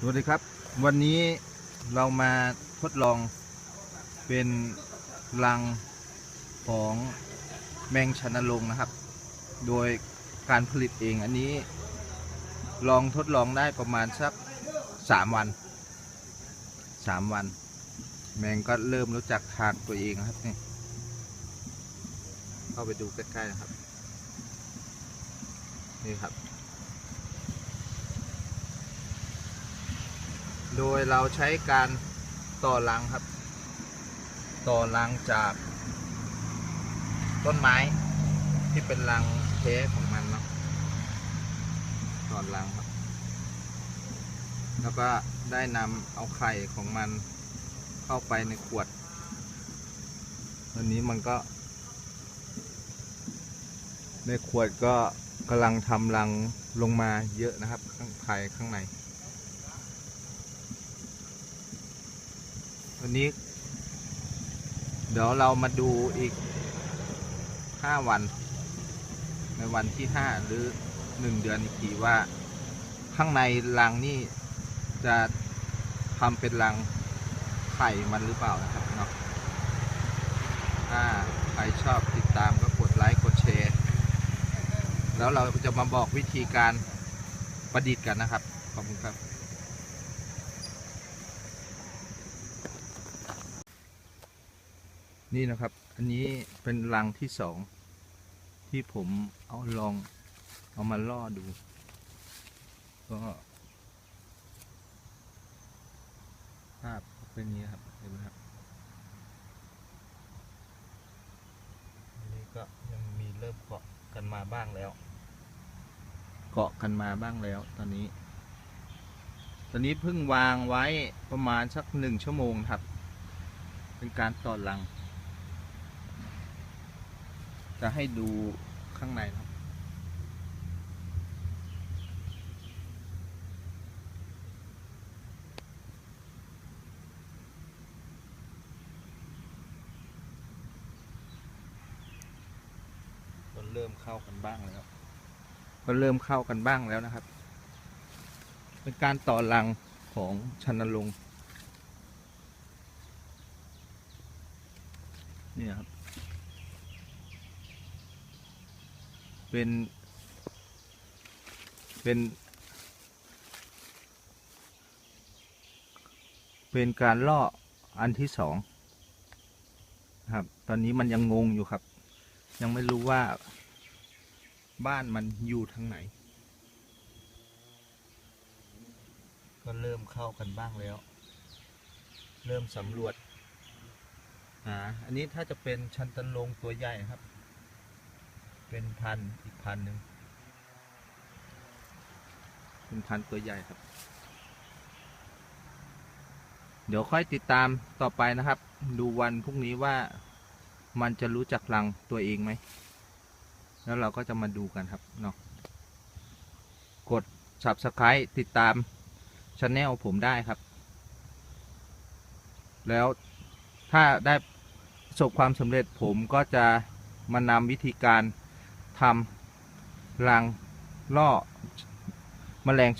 สวัสดีครับ วันนี้เรามาทดลองเป็นรังของแมงชนลงนะครับ โดยการผลิตเองอันนี้ ลองทดลองได้ประมาณสักสามวันสามวัน แมงก็เริ่มรู้จักทางตัวเองครับนี่เข้าไปดูใกล้ๆนะครับ นี่ครับ โดยเราใช้การต่อรังครับ ต่อรังจากต้นไม้ที่เป็นรังเทของมันเนาะต่อรังครับ แล้วก็ได้นำเอาไข่ของมันเข้าไปในขวดตอนนี้มันก็ ในขวดก็กำลังทำรังลงมาเยอะนะครับ ข้างไข่ข้างใน วันนี้ เดี๋ยวเรามาดูอีก5วัน ในวันที่5หรือ1เดือนอีกทีว่า ข้างในรังนี่จะทำเป็นรังไข่มันหรือเปล่านะครับเนาะถ้าใครชอบติดตามก็กดไลค์กดแชร์ แล้วเราจะมาบอกวิธีการประดิษฐ์กันนะครับ ขอบคุณครับ นี่นะครับ อันนี้เป็นรังที่สอง ที่ผมเอาลองเอามาล่อดู ก็ภาพเป็นอย่างนี้ครับ เห็นไหมครับอันนี้ก็ยังมีเริ่มเกาะกันมาบ้างแล้ว เกาะกันมาบ้างแล้ว ตอนนี้ ตอนนี้เพิ่งวางไว้ประมาณสักหนึ่งชั่วโมงครับ เป็นการต่อรัง จะให้ดูข้างในนะครับก็เริ่มเข้ากันบ้างแล้วก็เริ่มเข้ากันบ้างแล้วนะครับ เป็นการต่อรังของชันลงเนี่ยครับ เป็น เป็น เป็นการล่ออันที่สองครับ ตอนนี้มันยังงงอยู่ครับ ยังไม่รู้ว่าบ้านมันอยู่ทางไหน ก็เริ่มเข้ากันบ้างแล้ว เริ่มสำรวจหาอันนี้ถ้าจะเป็นชันตันลงตัวใหญ่ครับ เป็นพันอีกพันหนึ่งเป็นพันตัวใหญ่ครับ เดี๋ยวค่อยติดตามต่อไปนะครับ ดูวันพรุ่งนี้ว่ามันจะรู้จักรังตัวเองไหม แล้วเราก็จะมาดูกันครับเนาะกด subscribe ติดตามช anel ผมได้ครับ แล้วถ้าได้ประสบความสำเร็จผมก็จะมานำวิธีการ ทำรังล่อมแมลง